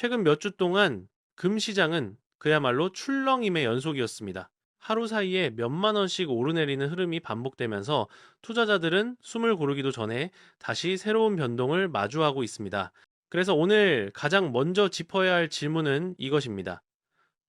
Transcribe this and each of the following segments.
최근 몇 주 동안 금 시장은 그야말로 출렁임의 연속이었습니다. 하루 사이에 몇만 원씩 오르내리는 흐름이 반복되면서 투자자들은 숨을 고르기도 전에 다시 새로운 변동을 마주하고 있습니다. 그래서 오늘 가장 먼저 짚어야 할 질문은 이것입니다.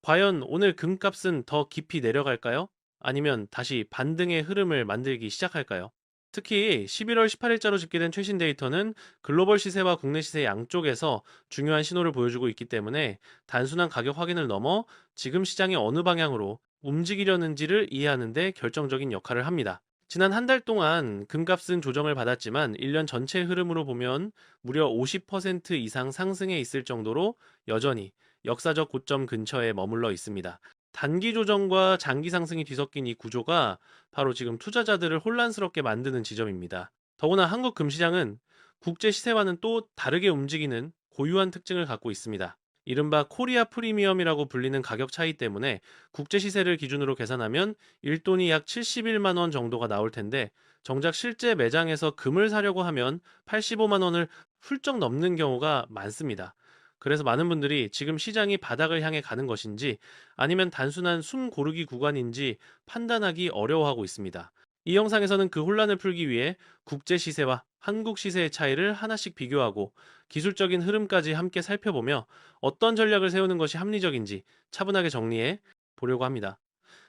과연 오늘 금값은 더 깊이 내려갈까요? 아니면 다시 반등의 흐름을 만들기 시작할까요? 특히 11월 18일자로 집계된 최신 데이터는 글로벌 시세와 국내 시세 양쪽에서 중요한 신호를 보여주고 있기 때문에 단순한 가격 확인을 넘어 지금 시장이 어느 방향으로 움직이려는지를 이해하는 데 결정적인 역할을 합니다. 지난 한 달 동안 금값은 조정을 받았지만 1년 전체 흐름으로 보면 무려 50% 이상 상승해 있을 정도로 여전히 역사적 고점 근처에 머물러 있습니다. 단기 조정과 장기 상승이 뒤섞인 이 구조가 바로 지금 투자자들을 혼란스럽게 만드는 지점입니다. 더구나 한국 금시장은 국제 시세와는 또 다르게 움직이는 고유한 특징을 갖고 있습니다. 이른바 코리아 프리미엄이라고 불리는 가격 차이 때문에 국제 시세를 기준으로 계산하면 1돈이 약 71만 원 정도가 나올 텐데 정작 실제 매장에서 금을 사려고 하면 85만 원을 훌쩍 넘는 경우가 많습니다. 그래서 많은 분들이 지금 시장이 바닥을 향해 가는 것인지 아니면 단순한 숨 고르기 구간인지 판단하기 어려워하고 있습니다. 이 영상에서는 그 혼란을 풀기 위해 국제 시세와 한국 시세의 차이를 하나씩 비교하고 기술적인 흐름까지 함께 살펴보며 어떤 전략을 세우는 것이 합리적인지 차분하게 정리해 보려고 합니다.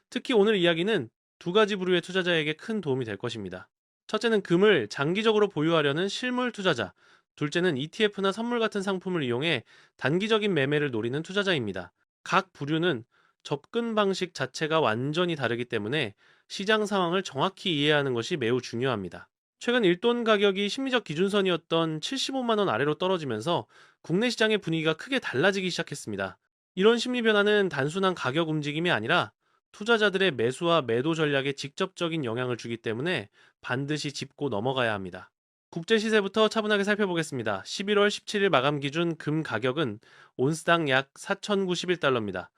특히 오늘 이야기는 두 가지 부류의 투자자에게 큰 도움이 될 것입니다. 첫째는 금을 장기적으로 보유하려는 실물 투자자, 둘째는 ETF나 선물 같은 상품을 이용해 단기적인 매매를 노리는 투자자입니다. 각 부류는 접근 방식 자체가 완전히 다르기 때문에 시장 상황을 정확히 이해하는 것이 매우 중요합니다. 최근 일돈 가격이 심리적 기준선이었던 75만 원 아래로 떨어지면서 국내 시장의 분위기가 크게 달라지기 시작했습니다. 이런 심리 변화는 단순한 가격 움직임이 아니라 투자자들의 매수와 매도 전략에 직접적인 영향을 주기 때문에 반드시 짚고 넘어가야 합니다. 국제 시세부터 차분하게 살펴보겠습니다. 11월 17일 마감 기준 금 가격은 온스당 약 4,091달러입니다.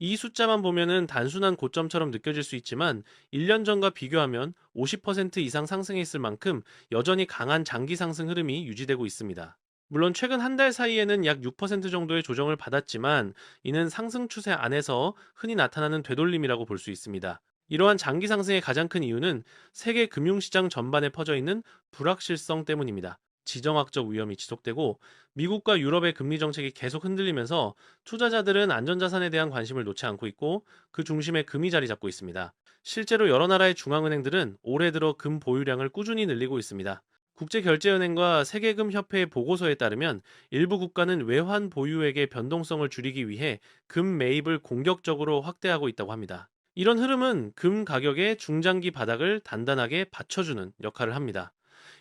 이 숫자만 보면은 단순한 고점처럼 느껴질 수 있지만 1년 전과 비교하면 50% 이상 상승해 있을 만큼 여전히 강한 장기 상승 흐름이 유지되고 있습니다. 물론 최근 한 달 사이에는 약 6% 정도의 조정을 받았지만 이는 상승 추세 안에서 흔히 나타나는 되돌림이라고 볼 수 있습니다. 이러한 장기 상승의 가장 큰 이유는 세계 금융시장 전반에 퍼져 있는 불확실성 때문입니다. 지정학적 위험이 지속되고 미국과 유럽의 금리 정책이 계속 흔들리면서 투자자들은 안전자산에 대한 관심을 놓지 않고 있고 그 중심에 금이 자리 잡고 있습니다. 실제로 여러 나라의 중앙은행들은 올해 들어 금 보유량을 꾸준히 늘리고 있습니다. 국제결제은행과 세계금협회의 보고서에 따르면 일부 국가는 외환 보유액의 변동성을 줄이기 위해 금 매입을 공격적으로 확대하고 있다고 합니다. 이런 흐름은 금 가격의 중장기 바닥을 단단하게 받쳐주는 역할을 합니다.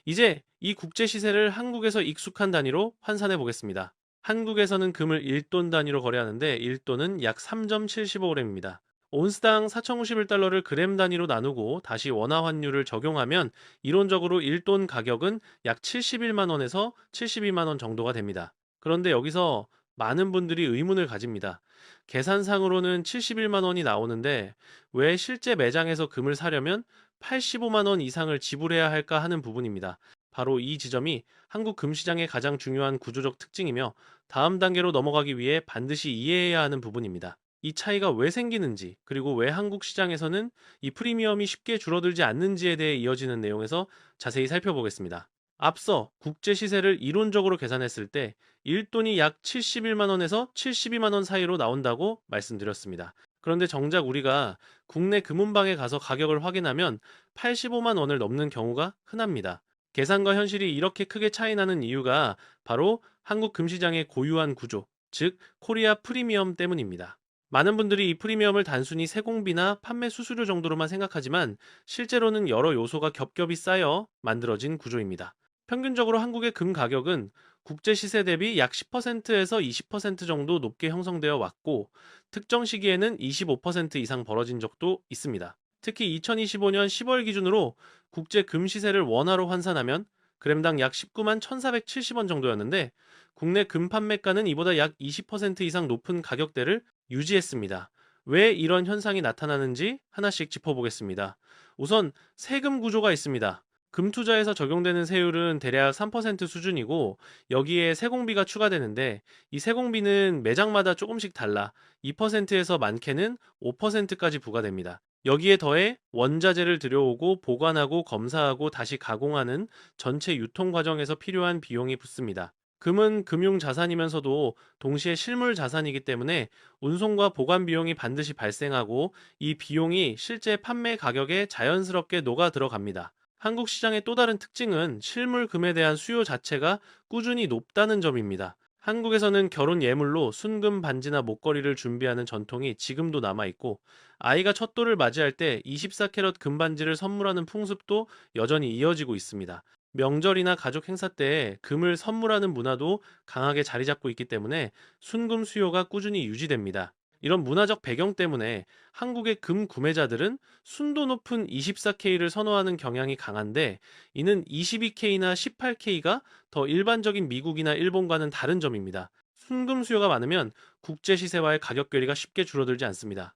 이제 이 국제 시세를 한국에서 익숙한 단위로 환산해 보겠습니다. 한국에서는 금을 1돈 단위로 거래하는데 1돈은 약 3.75g입니다. 온스당 4,091달러를 그램 단위로 나누고 다시 원화 환율을 적용하면 이론적으로 1돈 가격은 약 71만 원에서 72만 원 정도가 됩니다. 그런데 여기서 많은 분들이 의문을 가집니다. 계산상으로는 71만 원이 나오는데 왜 실제 매장에서 금을 사려면 85만 원 이상을 지불해야 할까 하는 부분입니다. 바로 이 지점이 한국 금시장의 가장 중요한 구조적 특징이며 다음 단계로 넘어가기 위해 반드시 이해해야 하는 부분입니다. 이 차이가 왜 생기는지, 그리고 왜 한국 시장에서는 이 프리미엄이 쉽게 줄어들지 않는지에 대해 이어지는 내용에서 자세히 살펴보겠습니다. 앞서 국제 시세를 이론적으로 계산했을 때 1돈이 약 71만 원에서 72만 원 사이로 나온다고 말씀드렸습니다. 그런데 정작 우리가 국내 금은방에 가서 가격을 확인하면 85만 원을 넘는 경우가 흔합니다. 계산과 현실이 이렇게 크게 차이 나는 이유가 바로 한국 금시장의 고유한 구조, 즉 코리아 프리미엄 때문입니다. 많은 분들이 이 프리미엄을 단순히 세공비나 판매 수수료 정도로만 생각하지만 실제로는 여러 요소가 겹겹이 쌓여 만들어진 구조입니다. 평균적으로 한국의 금 가격은 국제 시세 대비 약 10%에서 20% 정도 높게 형성되어 왔고 특정 시기에는 25% 이상 벌어진 적도 있습니다. 특히 2025년 10월 기준으로 국제 금 시세를 원화로 환산하면 그램당 약 19만 1,470원 정도였는데 국내 금 판매가는 이보다 약 20% 이상 높은 가격대를 유지했습니다. 왜 이런 현상이 나타나는지 하나씩 짚어보겠습니다. 우선 세금 구조가 있습니다. 금 투자에서 적용되는 세율은 대략 3% 수준이고 여기에 세공비가 추가되는데 이 세공비는 매장마다 조금씩 달라 2%에서 많게는 5%까지 부과됩니다. 여기에 더해 원자재를 들여오고 보관하고 검사하고 다시 가공하는 전체 유통 과정에서 필요한 비용이 붙습니다. 금은 금융 자산이면서도 동시에 실물 자산이기 때문에 운송과 보관 비용이 반드시 발생하고 이 비용이 실제 판매 가격에 자연스럽게 녹아 들어갑니다. 한국 시장의 또 다른 특징은 실물 금에 대한 수요 자체가 꾸준히 높다는 점입니다. 한국에서는 결혼 예물로 순금 반지나 목걸이를 준비하는 전통이 지금도 남아있고, 아이가 첫 돌을 맞이할 때 24캐럿 금반지를 선물하는 풍습도 여전히 이어지고 있습니다. 명절이나 가족 행사 때 금을 선물하는 문화도 강하게 자리 잡고 있기 때문에 순금 수요가 꾸준히 유지됩니다. 이런 문화적 배경 때문에 한국의 금 구매자들은 순도 높은 24K를 선호하는 경향이 강한데 이는 22K나 18K가 더 일반적인 미국이나 일본과는 다른 점입니다. 순금 수요가 많으면 국제 시세와의 가격 괴리가 쉽게 줄어들지 않습니다.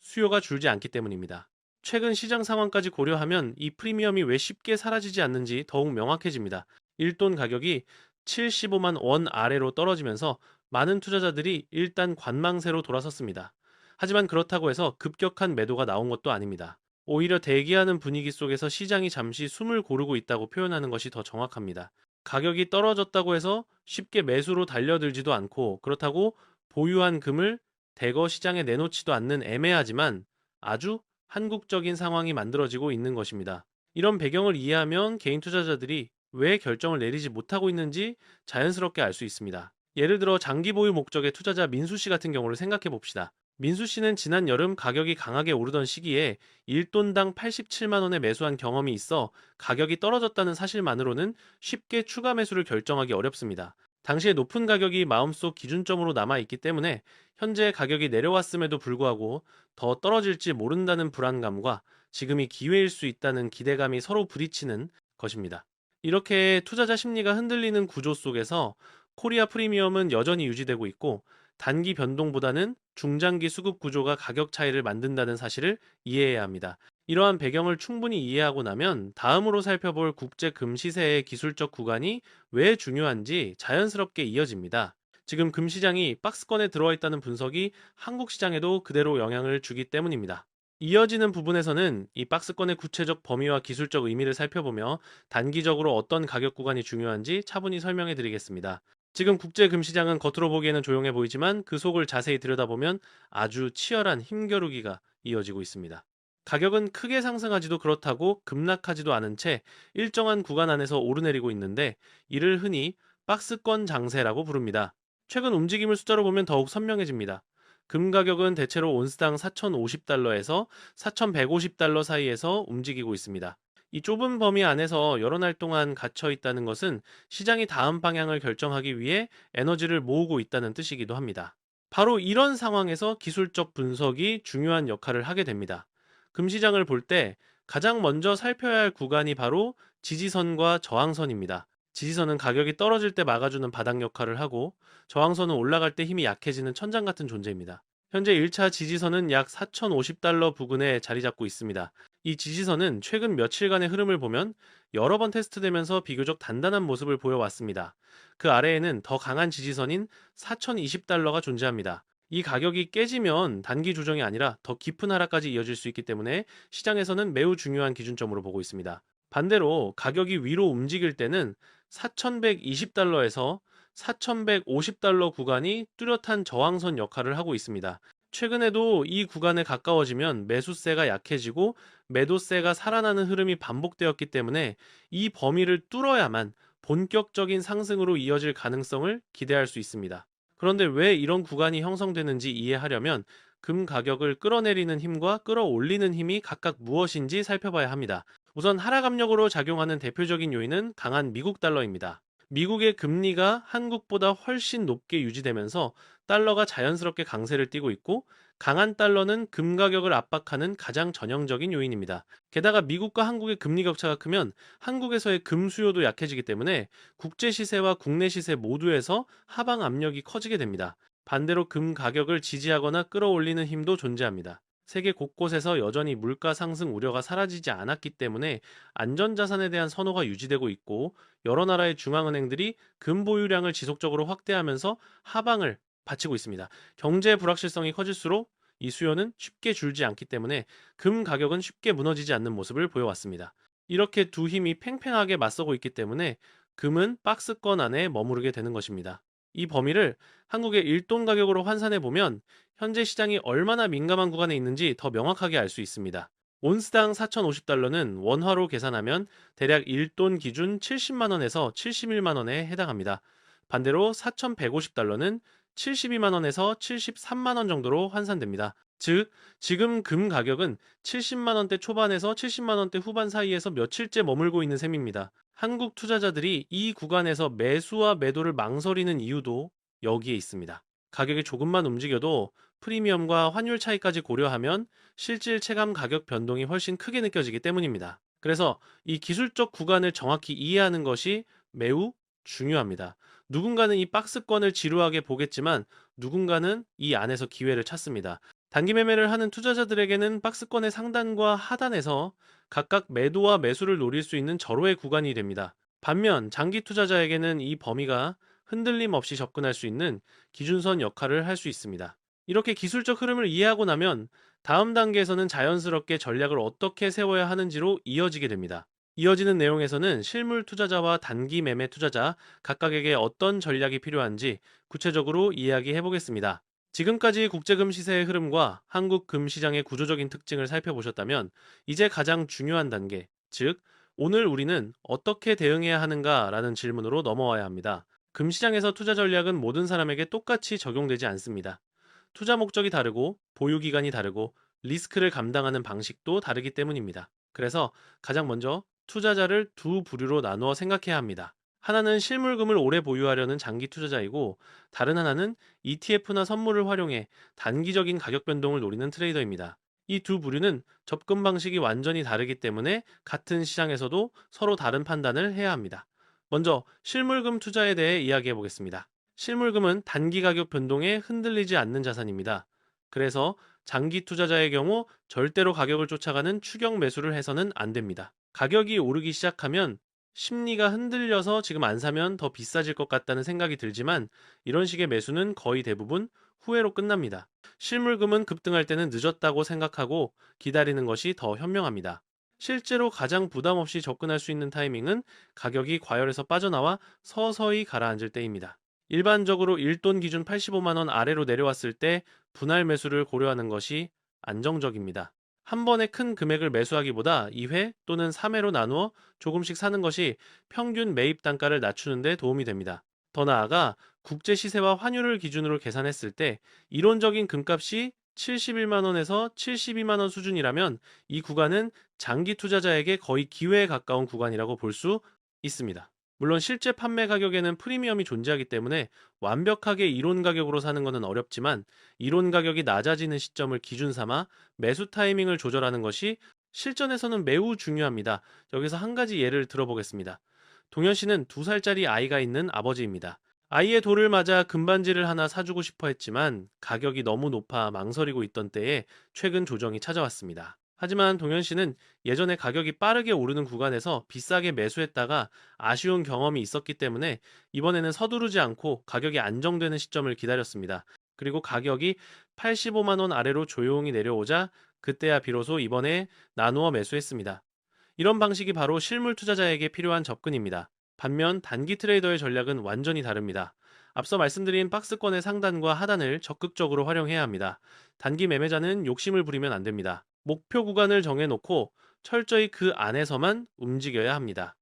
수요가 줄지 않기 때문입니다. 최근 시장 상황까지 고려하면 이 프리미엄이 왜 쉽게 사라지지 않는지 더욱 명확해집니다. 1돈 가격이 75만 원 아래로 떨어지면서 많은 투자자들이 일단 관망세로 돌아섰습니다. 하지만 그렇다고 해서 급격한 매도가 나온 것도 아닙니다. 오히려 대기하는 분위기 속에서 시장이 잠시 숨을 고르고 있다고 표현하는 것이 더 정확합니다. 가격이 떨어졌다고 해서 쉽게 매수로 달려들지도 않고 그렇다고 보유한 금을 대거 시장에 내놓지도 않는 애매하지만 아주 한국적인 상황이 만들어지고 있는 것입니다. 이런 배경을 이해하면 개인 투자자들이 왜 결정을 내리지 못하고 있는지 자연스럽게 알 수 있습니다. 예를 들어 장기 보유 목적의 투자자 민수 씨 같은 경우를 생각해 봅시다. 민수 씨는 지난 여름 가격이 강하게 오르던 시기에 1돈당 87만 원에 매수한 경험이 있어 가격이 떨어졌다는 사실만으로는 쉽게 추가 매수를 결정하기 어렵습니다. 당시에 높은 가격이 마음속 기준점으로 남아 있기 때문에 현재 가격이 내려왔음에도 불구하고 더 떨어질지 모른다는 불안감과 지금이 기회일 수 있다는 기대감이 서로 부딪히는 것입니다. 이렇게 투자자 심리가 흔들리는 구조 속에서 코리아 프리미엄은 여전히 유지되고 있고 단기 변동보다는 중장기 수급 구조가 가격 차이를 만든다는 사실을 이해해야 합니다. 이러한 배경을 충분히 이해하고 나면 다음으로 살펴볼 국제 금 시세의 기술적 구간이 왜 중요한지 자연스럽게 이어집니다. 지금 금 시장이 박스권에 들어와 있다는 분석이 한국 시장에도 그대로 영향을 주기 때문입니다. 이어지는 부분에서는 이 박스권의 구체적 범위와 기술적 의미를 살펴보며 단기적으로 어떤 가격 구간이 중요한지 차분히 설명해 드리겠습니다. 지금 국제 금시장은 겉으로 보기에는 조용해 보이지만 그 속을 자세히 들여다보면 아주 치열한 힘겨루기가 이어지고 있습니다. 가격은 크게 상승하지도 그렇다고 급락하지도 않은 채 일정한 구간 안에서 오르내리고 있는데 이를 흔히 박스권 장세라고 부릅니다. 최근 움직임을 숫자로 보면 더욱 선명해집니다. 금 가격은 대체로 온스당 4,050달러에서 4,150달러 사이에서 움직이고 있습니다. 이 좁은 범위 안에서 여러 날 동안 갇혀 있다는 것은 시장이 다음 방향을 결정하기 위해 에너지를 모으고 있다는 뜻이기도 합니다. 바로 이런 상황에서 기술적 분석이 중요한 역할을 하게 됩니다. 금시장을 볼 때 가장 먼저 살펴야 할 구간이 바로 지지선과 저항선입니다. 지지선은 가격이 떨어질 때 막아주는 바닥 역할을 하고 저항선은 올라갈 때 힘이 약해지는 천장 같은 존재입니다. 현재 1차 지지선은 약 4,050달러 부근에 자리 잡고 있습니다. 이 지지선은 최근 며칠간의 흐름을 보면 여러 번 테스트되면서 비교적 단단한 모습을 보여왔습니다. 그 아래에는 더 강한 지지선인 4,020달러가 존재합니다. 이 가격이 깨지면 단기 조정이 아니라 더 깊은 하락까지 이어질 수 있기 때문에 시장에서는 매우 중요한 기준점으로 보고 있습니다. 반대로 가격이 위로 움직일 때는 4,120달러에서 4,150달러 구간이 뚜렷한 저항선 역할을 하고 있습니다. 최근에도 이 구간에 가까워지면 매수세가 약해지고 매도세가 살아나는 흐름이 반복되었기 때문에 이 범위를 뚫어야만 본격적인 상승으로 이어질 가능성을 기대할 수 있습니다. 그런데 왜 이런 구간이 형성되는지 이해하려면 금 가격을 끌어내리는 힘과 끌어올리는 힘이 각각 무엇인지 살펴봐야 합니다. 우선 하락 압력으로 작용하는 대표적인 요인은 강한 미국 달러입니다. 미국의 금리가 한국보다 훨씬 높게 유지되면서 달러가 자연스럽게 강세를 띠고 있고 강한 달러는 금 가격을 압박하는 가장 전형적인 요인입니다. 게다가 미국과 한국의 금리 격차가 크면 한국에서의 금 수요도 약해지기 때문에 국제 시세와 국내 시세 모두에서 하방 압력이 커지게 됩니다. 반대로 금 가격을 지지하거나 끌어올리는 힘도 존재합니다. 세계 곳곳에서 여전히 물가 상승 우려가 사라지지 않았기 때문에 안전자산에 대한 선호가 유지되고 있고 여러 나라의 중앙은행들이 금 보유량을 지속적으로 확대하면서 하방을 바치고 있습니다. 경제 불확실성이 커질수록 이 수요는 쉽게 줄지 않기 때문에 금 가격은 쉽게 무너지지 않는 모습을 보여왔습니다. 이렇게 두 힘이 팽팽하게 맞서고 있기 때문에 금은 박스권 안에 머무르게 되는 것입니다. 이 범위를 한국의 일돈 가격으로 환산해 보면 현재 시장이 얼마나 민감한 구간에 있는지 더 명확하게 알 수 있습니다. 온스당 4,050달러는 원화로 계산하면 대략 1돈 기준 70만 원에서 71만 원에 해당합니다. 반대로 4,150달러는 72만 원에서 73만 원 정도로 환산됩니다. 즉, 지금 금 가격은 70만 원대 초반에서 70만 원대 후반 사이에서 며칠째 머물고 있는 셈입니다. 한국 투자자들이 이 구간에서 매수와 매도를 망설이는 이유도 여기에 있습니다. 가격이 조금만 움직여도 프리미엄과 환율 차이까지 고려하면 실질 체감 가격 변동이 훨씬 크게 느껴지기 때문입니다. 그래서 이 기술적 구간을 정확히 이해하는 것이 매우 중요합니다. 누군가는 이 박스권을 지루하게 보겠지만 누군가는 이 안에서 기회를 찾습니다. 단기 매매를 하는 투자자들에게는 박스권의 상단과 하단에서 각각 매도와 매수를 노릴 수 있는 절호의 구간이 됩니다. 반면 장기 투자자에게는 이 범위가 흔들림 없이 접근할 수 있는 기준선 역할을 할 수 있습니다. 이렇게 기술적 흐름을 이해하고 나면 다음 단계에서는 자연스럽게 전략을 어떻게 세워야 하는지로 이어지게 됩니다. 이어지는 내용에서는 실물 투자자와 단기 매매 투자자 각각에게 어떤 전략이 필요한지 구체적으로 이야기해 보겠습니다. 지금까지 국제금 시세의 흐름과 한국 금 시장의 구조적인 특징을 살펴보셨다면 이제 가장 중요한 단계, 즉 오늘 우리는 어떻게 대응해야 하는가라는 질문으로 넘어와야 합니다. 금 시장에서 투자 전략은 모든 사람에게 똑같이 적용되지 않습니다. 투자 목적이 다르고 보유 기간이 다르고 리스크를 감당하는 방식도 다르기 때문입니다. 그래서 가장 먼저 투자자를 두 부류로 나누어 생각해야 합니다. 하나는 실물금을 오래 보유하려는 장기 투자자이고 다른 하나는 ETF나 선물을 활용해 단기적인 가격 변동을 노리는 트레이더입니다. 이 두 부류는 접근 방식이 완전히 다르기 때문에 같은 시장에서도 서로 다른 판단을 해야 합니다. 먼저 실물금 투자에 대해 이야기해 보겠습니다. 실물금은 단기 가격 변동에 흔들리지 않는 자산입니다. 그래서 장기 투자자의 경우 절대로 가격을 쫓아가는 추격 매수를 해서는 안 됩니다. 가격이 오르기 시작하면 심리가 흔들려서 지금 안 사면 더 비싸질 것 같다는 생각이 들지만 이런 식의 매수는 거의 대부분 후회로 끝납니다. 실물금은 급등할 때는 늦었다고 생각하고 기다리는 것이 더 현명합니다. 실제로 가장 부담 없이 접근할 수 있는 타이밍은 가격이 과열에서 빠져나와 서서히 가라앉을 때입니다. 일반적으로 1돈 기준 85만 원 아래로 내려왔을 때 분할 매수를 고려하는 것이 안정적입니다. 한 번에 큰 금액을 매수하기보다 2회 또는 3회로 나누어 조금씩 사는 것이 평균 매입 단가를 낮추는 데 도움이 됩니다. 더 나아가 국제 시세와 환율을 기준으로 계산했을 때 이론적인 금값이 71만 원에서 72만 원 수준이라면 이 구간은 장기 투자자에게 거의 기회에 가까운 구간이라고 볼 수 있습니다. 물론 실제 판매 가격에는 프리미엄이 존재하기 때문에 완벽하게 이론 가격으로 사는 것은 어렵지만 이론 가격이 낮아지는 시점을 기준 삼아 매수 타이밍을 조절하는 것이 실전에서는 매우 중요합니다. 여기서 한 가지 예를 들어보겠습니다. 동현 씨는 두 살짜리 아이가 있는 아버지입니다. 아이의 돌을 맞아 금반지를 하나 사주고 싶어 했지만 가격이 너무 높아 망설이고 있던 때에 최근 조정이 찾아왔습니다. 하지만 동현 씨는 예전에 가격이 빠르게 오르는 구간에서 비싸게 매수했다가 아쉬운 경험이 있었기 때문에 이번에는 서두르지 않고 가격이 안정되는 시점을 기다렸습니다. 그리고 가격이 85만 원 아래로 조용히 내려오자 그때야 비로소 이번에 나누어 매수했습니다. 이런 방식이 바로 실물 투자자에게 필요한 접근입니다. 반면 단기 트레이더의 전략은 완전히 다릅니다. 앞서 말씀드린 박스권의 상단과 하단을 적극적으로 활용해야 합니다. 단기 매매자는 욕심을 부리면 안 됩니다. 목표 구간을 정해놓고 철저히 그 안에서만 움직여야 합니다.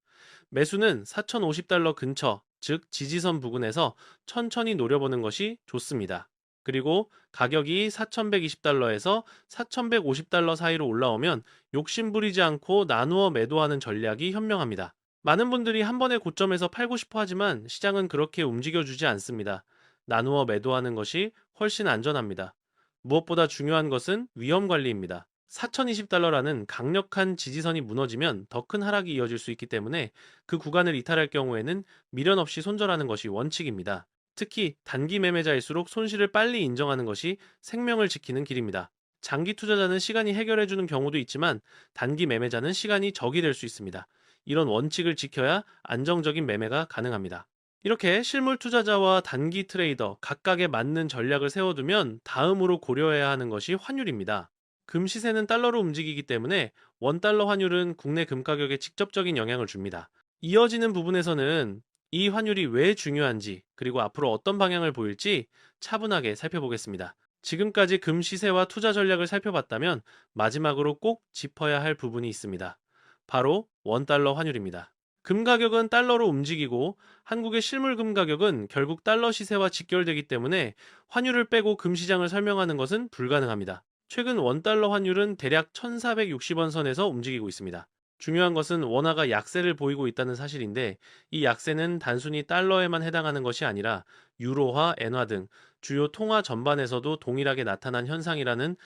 매수는 4,050달러 근처, 즉 지지선 부근에서 천천히 노려보는 것이 좋습니다. 그리고 가격이 4,120달러에서 4,150달러 사이로 올라오면 욕심 부리지 않고 나누어 매도하는 전략이 현명합니다. 많은 분들이 한 번에 고점에서 팔고 싶어 하지만 시장은 그렇게 움직여주지 않습니다. 나누어 매도하는 것이 훨씬 안전합니다. 무엇보다 중요한 것은 위험 관리입니다. 4,020달러라는 강력한 지지선이 무너지면 더 큰 하락이 이어질 수 있기 때문에 그 구간을 이탈할 경우에는 미련 없이 손절하는 것이 원칙입니다. 특히 단기 매매자일수록 손실을 빨리 인정하는 것이 생명을 지키는 길입니다. 장기 투자자는 시간이 해결해주는 경우도 있지만 단기 매매자는 시간이 적이 될 수 있습니다. 이런 원칙을 지켜야 안정적인 매매가 가능합니다. 이렇게 실물 투자자와 단기 트레이더 각각에 맞는 전략을 세워두면 다음으로 고려해야 하는 것이 환율입니다. 금 시세는 달러로 움직이기 때문에 원달러 환율은 국내 금 가격에 직접적인 영향을 줍니다. 이어지는 부분에서는 이 환율이 왜 중요한지 그리고 앞으로 어떤 방향을 보일지 차분하게 살펴보겠습니다. 지금까지 금 시세와 투자 전략을 살펴봤다면 마지막으로 꼭 짚어야 할 부분이 있습니다. 바로 원달러 환율입니다. 금 가격은 달러로 움직이고 한국의 실물 금 가격은 결국 달러 시세와 직결되기 때문에 환율을 빼고 금 시장을 설명하는 것은 불가능합니다. 최근 원달러 환율은 대략 1460원 선에서 움직이고 있습니다. 중요한 것은 원화가 약세를 보이고 있다는 사실인데 이 약세는 단순히 달러에만 해당하는 것이 아니라 유로화, 엔화 등 주요 통화 전반에서도 동일하게 나타난 현상이라는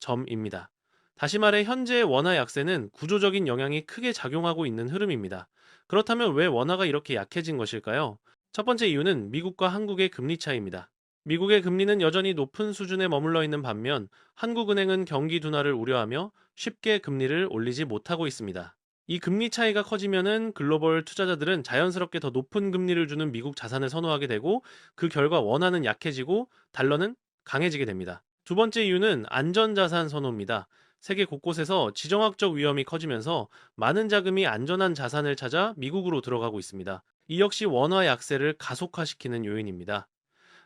점입니다. 다시 말해 현재의 원화 약세는 구조적인 영향이 크게 작용하고 있는 흐름입니다. 그렇다면 왜 원화가 이렇게 약해진 것일까요? 첫 번째 이유는 미국과 한국의 금리 차이입니다. 미국의 금리는 여전히 높은 수준에 머물러 있는 반면 한국은행은 경기 둔화를 우려하며 쉽게 금리를 올리지 못하고 있습니다. 이 금리 차이가 커지면은 글로벌 투자자들은 자연스럽게 더 높은 금리를 주는 미국 자산을 선호하게 되고 그 결과 원화는 약해지고 달러는 강해지게 됩니다. 두 번째 이유는 안전자산 선호입니다. 세계 곳곳에서 지정학적 위험이 커지면서 많은 자금이 안전한 자산을 찾아 미국으로 들어가고 있습니다. 이 역시 원화 약세를 가속화시키는 요인입니다.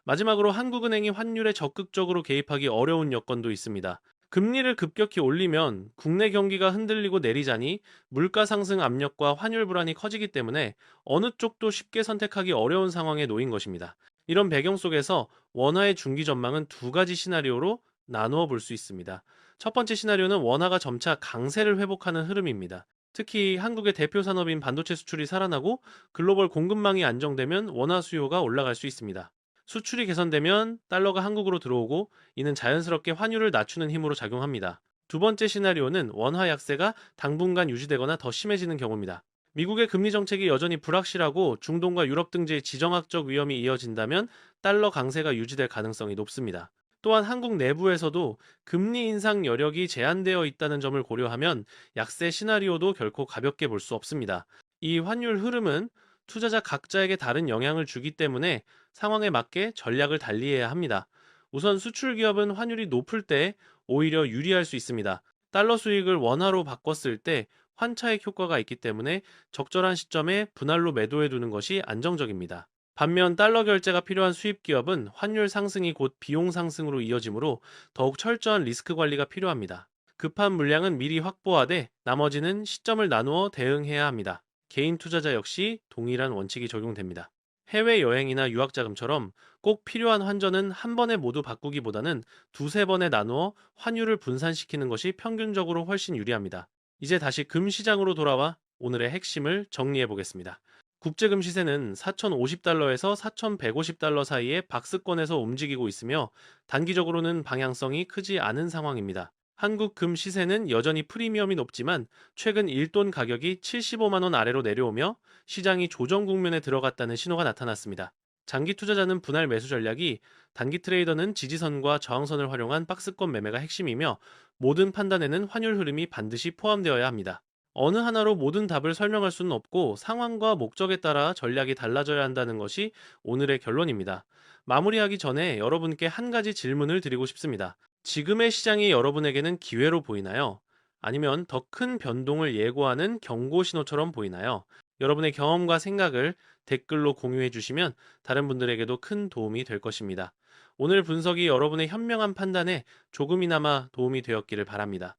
마지막으로 한국은행이 환율에 적극적으로 개입하기 어려운 여건도 있습니다. 금리를 급격히 올리면 국내 경기가 흔들리고 내리자니 물가 상승 압력과 환율 불안이 커지기 때문에 어느 쪽도 쉽게 선택하기 어려운 상황에 놓인 것입니다. 이런 배경 속에서 원화의 중기 전망은 두 가지 시나리오로 나누어 볼 수 있습니다. 첫 번째 시나리오는 원화가 점차 강세를 회복하는 흐름입니다. 특히 한국의 대표 산업인 반도체 수출이 살아나고 글로벌 공급망이 안정되면 원화 수요가 올라갈 수 있습니다. 수출이 개선되면 달러가 한국으로 들어오고 이는 자연스럽게 환율을 낮추는 힘으로 작용합니다. 두 번째 시나리오는 원화 약세가 당분간 유지되거나 더 심해지는 경우입니다. 미국의 금리 정책이 여전히 불확실하고 중동과 유럽 등지의 지정학적 위험이 이어진다면 달러 강세가 유지될 가능성이 높습니다. 또한 한국 내부에서도 금리 인상 여력이 제한되어 있다는 점을 고려하면 약세 시나리오도 결코 가볍게 볼 수 없습니다. 이 환율 흐름은 투자자 각자에게 다른 영향을 주기 때문에 상황에 맞게 전략을 달리해야 합니다. 우선 수출 기업은 환율이 높을 때 오히려 유리할 수 있습니다. 달러 수익을 원화로 바꿨을 때 환차익 효과가 있기 때문에 적절한 시점에 분할로 매도해 두는 것이 안정적입니다. 반면 달러 결제가 필요한 수입 기업은 환율 상승이 곧 비용 상승으로 이어지므로 더욱 철저한 리스크 관리가 필요합니다. 급한 물량은 미리 확보하되 나머지는 시점을 나누어 대응해야 합니다. 개인 투자자 역시 동일한 원칙이 적용됩니다. 해외여행이나 유학자금처럼 꼭 필요한 환전은 한 번에 모두 바꾸기보다는 두세 번에 나누어 환율을 분산시키는 것이 평균적으로 훨씬 유리합니다. 이제 다시 금 시장으로 돌아와 오늘의 핵심을 정리해 보겠습니다. 국제금 시세는 4,050달러에서 4,150달러 사이의 박스권에서 움직이고 있으며 단기적으로는 방향성이 크지 않은 상황입니다. 한국 금 시세는 여전히 프리미엄이 높지만 최근 1돈 가격이 75만 원 아래로 내려오며 시장이 조정 국면에 들어갔다는 신호가 나타났습니다. 장기 투자자는 분할 매수 전략이 단기 트레이더는 지지선과 저항선을 활용한 박스권 매매가 핵심이며 모든 판단에는 환율 흐름이 반드시 포함되어야 합니다. 어느 하나로 모든 답을 설명할 수는 없고 상황과 목적에 따라 전략이 달라져야 한다는 것이 오늘의 결론입니다. 마무리하기 전에 여러분께 한 가지 질문을 드리고 싶습니다. 지금의 시장이 여러분에게는 기회로 보이나요? 아니면 더 큰 변동을 예고하는 경고 신호처럼 보이나요? 여러분의 경험과 생각을 댓글로 공유해 주시면 다른 분들에게도 큰 도움이 될 것입니다. 오늘 분석이 여러분의 현명한 판단에 조금이나마 도움이 되었기를 바랍니다.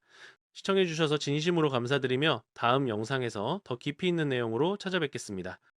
시청해 주셔서 진심으로 감사드리며 다음 영상에서 더 깊이 있는 내용으로 찾아뵙겠습니다.